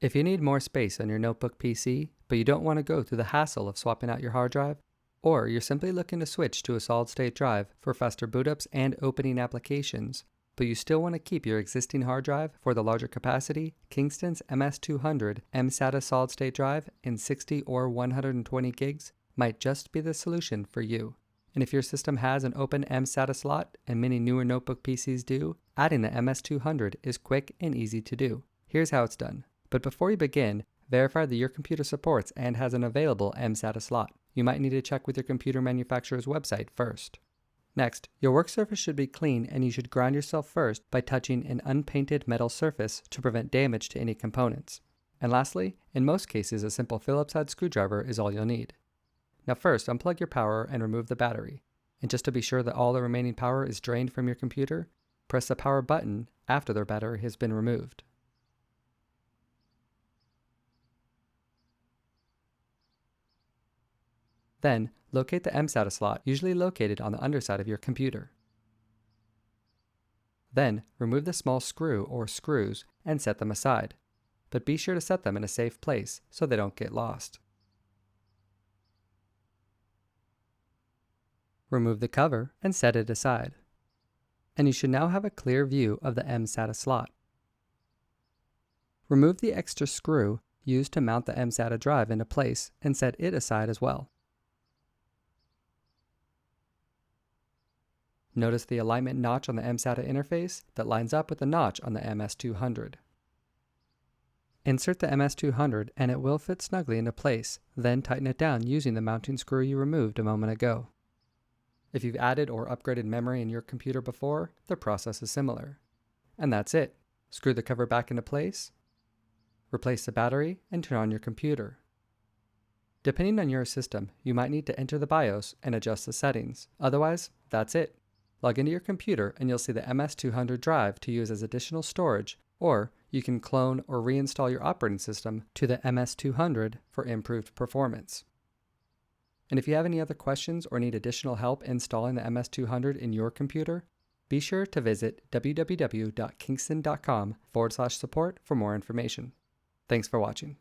If you need more space on your notebook PC, but you don't want to go through the hassle of swapping out your hard drive, or you're simply looking to switch to a solid state drive for faster boot ups and opening applications, but you still want to keep your existing hard drive for the larger capacity, Kingston's MS200 mSATA solid state drive in 60 or 120 gigs might just be the solution for you. And if your system has an open mSATA slot, and many newer notebook PCs do, adding the MS200 is quick and easy to do. Here's how it's done. But before you begin, verify that your computer supports and has an available mSATA slot. You might need to check with your computer manufacturer's website first. Next, your work surface should be clean and you should ground yourself first by touching an unpainted metal surface to prevent damage to any components. And lastly, in most cases, a simple Phillips head screwdriver is all you'll need. Now first, unplug your power and remove the battery. And just to be sure that all the remaining power is drained from your computer, press the power button after the battery has been removed. Then, locate the mSATA slot, usually located on the underside of your computer. Then, remove the small screw or screws and set them aside, but be sure to set them in a safe place so they don't get lost. Remove the cover and set it aside. And you should now have a clear view of the mSATA slot. Remove the extra screw used to mount the mSATA drive into place and set it aside as well. Notice the alignment notch on the mSATA interface that lines up with the notch on the MS200. Insert the MS200 and it will fit snugly into place, then tighten it down using the mounting screw you removed a moment ago. If you've added or upgraded memory in your computer before, the process is similar. And that's it. Screw the cover back into place, replace the battery, and turn on your computer. Depending on your system, you might need to enter the BIOS and adjust the settings. Otherwise, that's it. Log into your computer and you'll see the MS200 drive to use as additional storage, or you can clone or reinstall your operating system to the MS200 for improved performance. And if you have any other questions or need additional help installing the MS200 in your computer, be sure to visit www.kingston.com forward slash support for more information. Thanks for watching.